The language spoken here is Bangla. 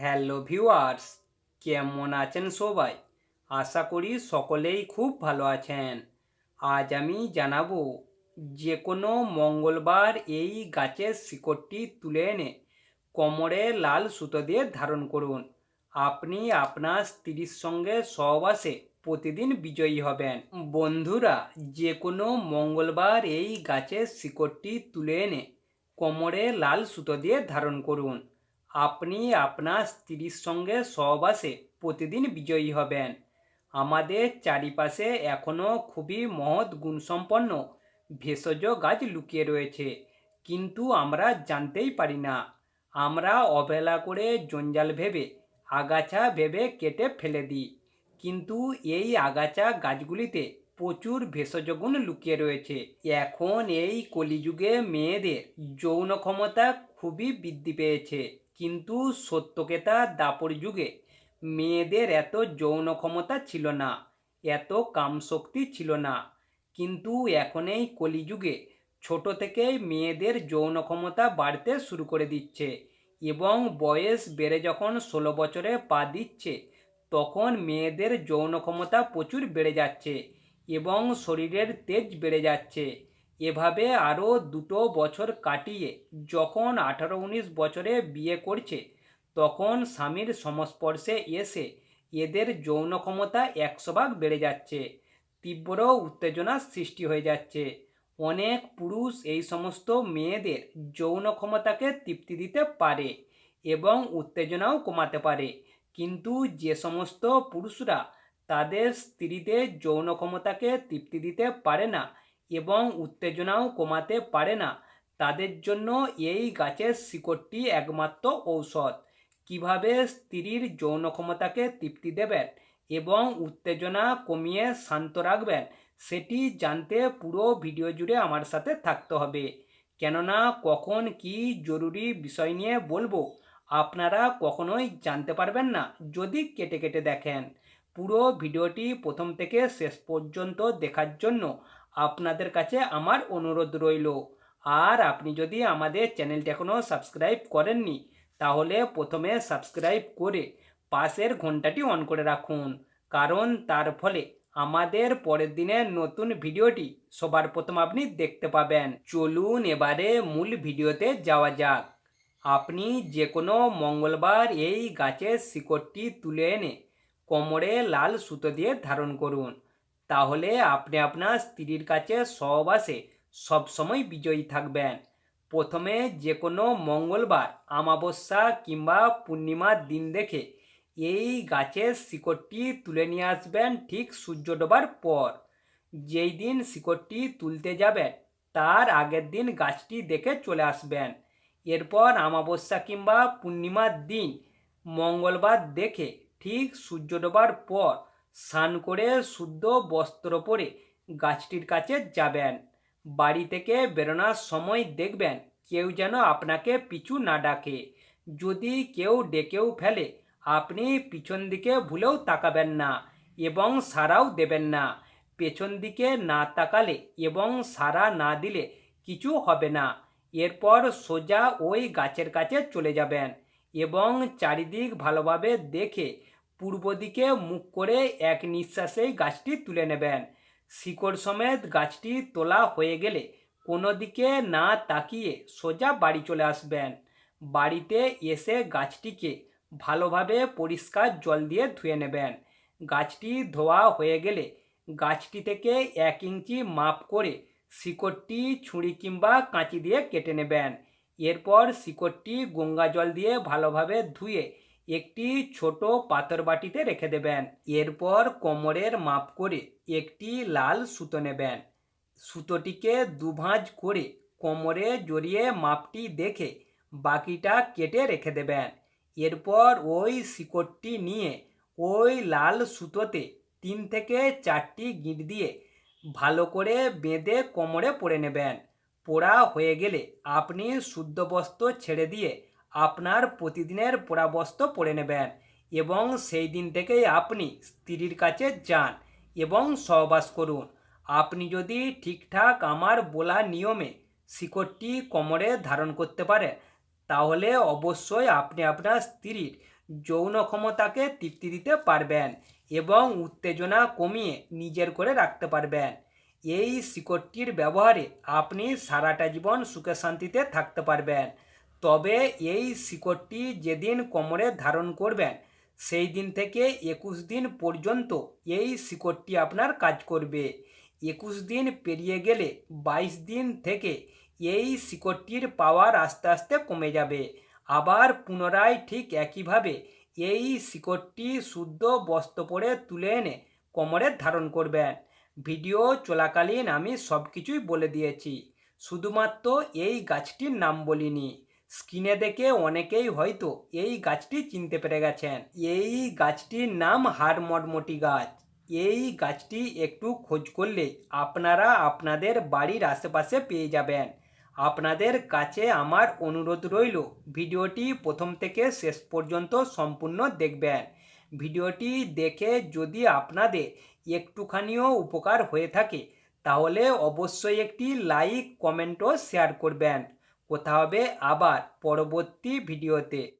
হ্যালো ভিউয়ার্স কেমন আছেন সবাই? আশা করি সকলেই খুব ভালো আছেন। আজ আমি জানাব যে কোনো মঙ্গলবার এই গাছের শিকড়টি তুলে এনে কোমরে লাল সুতো দিয়ে ধারণ করুন। আপনি আপনার স্ত্রীর সঙ্গে সহবাসে প্রতিদিন বিজয়ী হবেন। বন্ধুরা যে কোনো মঙ্গলবার এই গাছের শিকড়টি তুলে এনে কোমরে লাল সুতো দিয়ে ধারণ করুন। আপনি আপনার স্ত্রীর সঙ্গে সহবাসে প্রতিদিন বিজয়ী হবেন। আমাদের চারিপাশে এখনও খুবই মহৎ গুণসম্পন্ন ভেষজ গাছ লুকিয়ে রয়েছে, কিন্তু আমরা জানতেই পারি না। আমরা অবহেলা করে জঞ্জাল ভেবে, আগাছা ভেবে কেটে ফেলে দিই, কিন্তু এই আগাছা গাছগুলিতে প্রচুর ভেষজ গুণ লুকিয়ে রয়েছে। এখন এই কলিযুগে মেয়েদের যৌন ক্ষমতা খুবই বৃদ্ধি পেয়েছে। কিন্তু সত্যকেতা দাপর যুগে মেয়েদের এত যৌন ক্ষমতা ছিল না, এত কামশক্তি ছিল না। কিন্তু এখন এই কলিযুগে ছোট থেকেই মেয়েদের যৌন ক্ষমতা বাড়তে শুরু করে দিচ্ছে এবং বয়স বেড়ে যখন ষোলো বছরে পা দিচ্ছে, তখন মেয়েদের যৌন ক্ষমতা প্রচুর বেড়ে যাচ্ছে এবং শরীরের তেজ বেড়ে যাচ্ছে। এভাবে আরও দুটো বছর কাটিয়ে যখন আঠারো উনিশ বছরে বিয়ে করছে, তখন স্বামীর সংস্পর্শে এসে এদের যৌন ক্ষমতা একশো ভাগ বেড়ে যাচ্ছে। তীব্র উত্তেজনার সৃষ্টি হয়ে যাচ্ছে। অনেক পুরুষ এই সমস্ত মেয়েদের যৌন ক্ষমতাকে তৃপ্তি দিতে পারে এবং উত্তেজনাও কমাতে পারে। কিন্তু যে সমস্ত পুরুষরা তাদের স্ত্রীদের যৌন ক্ষমতাকে তৃপ্তি দিতে পারে না এবং উত্তেজনাও কমাতে পারে না। তাদের জন্য এই গাছের শিকড়টি একমাত্র ঔষধ। কীভাবে স্ত্রীর যৌন ক্ষমতাকে তৃপ্তি দেবেন এবং উত্তেজনা কমিয়ে শান্ত রাখবেন, সেটি জানতে পুরো ভিডিও জুড়ে আমার সাথে থাকতে হবে। কেননা কখন কি জরুরি বিষয় নিয়ে বলব, আপনারা কখনোই জানতে পারবেন না যদি কেটে কেটে দেখেন। পুরো ভিডিওটি প্রথম থেকে শেষ পর্যন্ত দেখার জন্য আপনাদের কাছে আমার অনুরোধ রইল। আর আপনি যদি আমাদের চ্যানেলটি এখনও সাবস্ক্রাইব করেননি, তাহলে প্রথমে সাবস্ক্রাইব করে পাশের ঘন্টাটি অন করে রাখুন। কারণ তার ফলে আমাদের পরের দিনের নতুন ভিডিওটি সবার প্রথম আপনি দেখতে পাবেন। চলুন এবারে মূল ভিডিওতে যাওয়া যাক। আপনি যে কোনো মঙ্গলবার এই গাছের শিকড়টি তুলে এনে কোমরে লাল সুতো দিয়ে ধারণ করুন। তাহলে আপনি আপনার স্ত্রীর কাছে সহবাসে সবসময় বিজয়ী থাকবেন। প্রথমে যে কোনো মঙ্গলবার আমাবস্যা কিংবা পূর্ণিমার দিন দেখে এই গাছের শিকড়টি তুলে নিয়ে আসবেন ঠিক সূর্য ডোবার পর। যেই দিন শিকড়টি তুলতে যাবেন, তার আগের দিন গাছটি দেখে চলে আসবেন। এরপর আমাবস্যা কিংবা পূর্ণিমার দিন মঙ্গলবার দেখে ঠিক সূর্য ডোবার পর স্নান করে শুদ্ধ বস্ত্র পরে গাছটির কাছে যাবেন। বাড়ি থেকে বেরোনোর সময় দেখবেন কেউ যেন আপনাকে পিছু না ডাকে। যদি কেউ ডেকেও ফেলে, আপনি পিছন দিকে ভুলেও তাকাবেন না এবং সারাও দেবেন না। পেছন দিকে না তাকালে এবং সারা না দিলে কিছু হবে না। এরপর সোজা ওই গাছের কাছে চলে যাবেন এবং চারিদিক ভালোভাবে দেখে পূর্ব দিকে মুখ করে এক নিঃশ্বাসেই গাছটি তুলে নেবেন। শিকড় সমেত গাছটি তোলা হয়ে গেলে কোনো দিকে না তাকিয়ে সোজা বাড়ি চলে আসবেন। বাড়িতে এসে গাছটিকে ভালোভাবে পরিষ্কার জল দিয়ে ধুয়ে নেবেন। গাছটি ধোয়া হয়ে গেলে গাছটি থেকে এক ইঞ্চি মাপ করে শিকড়টি ছুরি কিংবা কাঁচি দিয়ে কেটে নেবেন। এরপর শিকড়টি গঙ্গা জল দিয়ে ভালোভাবে ধুয়ে একটি ছোট পাথর বাটিতে রেখে দেবেন। এরপর কোমরের মাপ করে একটি লাল সুতো নেবেন। সুতোটিকে দুভাঁজ করে কোমরে জড়িয়ে মাপটি দেখে বাকিটা কেটে রেখে দেবেন। এরপর ওই শিকড়টি নিয়ে ওই লাল সুতোতে তিন থেকে চারটি গিঁট দিয়ে ভালো করে বেঁধে কোমরে পরে নেবেন। পোড়া হয়ে গেলে আপনি শুদ্ধ বস্ত্র ছেড়ে দিয়ে আপনার প্রতিদিনের পোড়া বস্ত্র পরে নেবেন এবং সেই দিন থেকেই আপনি স্ত্রীর কাছে যান এবং সহবাস করুন। আপনি যদি ঠিকঠাক আমার বলা নিয়মে শিকড়টি কোমরে ধারণ করতে পারে, তাহলে অবশ্যই আপনি আপনার স্ত্রীর যৌন ক্ষমতাকে তৃপ্তি দিতে পারবেন এবং উত্তেজনা কমিয়ে নিজের করে রাখতে পারবেন। এই শিকড়টির ব্যবহারে আপনি সারাটা জীবন সুখে শান্তিতে থাকতে পারবেন। তবে এই শিকড়টি যেদিন কোমরে ধারণ করবেন, সেই দিন থেকে একুশ দিন পর্যন্ত এই শিকড়টি আপনার কাজ করবে। একুশ দিন পেরিয়ে গেলে বাইশ দিন থেকে এই শিকড়টির পাওয়ার আস্তে আস্তে কমে যাবে। আবার পুনরায় ঠিক একইভাবে এই শিকড়টি শুদ্ধ বস্ত্র পরে তুলে এনে কোমরে ধারণ করবেন। ভিডিও চলাকালীন আমি সব কিছুই বলে দিয়েছি। শুধুমাত্র এই গাছটির নাম বলিনি। স্ক্রিনে দেখে অনেকেই হয়তো এই গাছটি চিনতে পেরে গেছেন। এই গাছটির নাম হাড়মটমটি গাছ। এই গাছটি একটু খোঁজ করলে আপনারা আপনাদের বাড়ির আশেপাশে পেয়ে যাবেন। আপনাদের কাছে আমার অনুরোধ রইল, ভিডিওটি প্রথম থেকে শেষ পর্যন্ত সম্পূর্ণ দেখবেন। ভিডিওটি দেখে যদি আপনাদের একটুখানিও উপকার হয়ে থাকে, তাহলে অবশ্যই একটি লাইক কমেন্ট ও শেয়ার করবেন। কথা হবে? আবার পরবর্তী ভিডিওতে।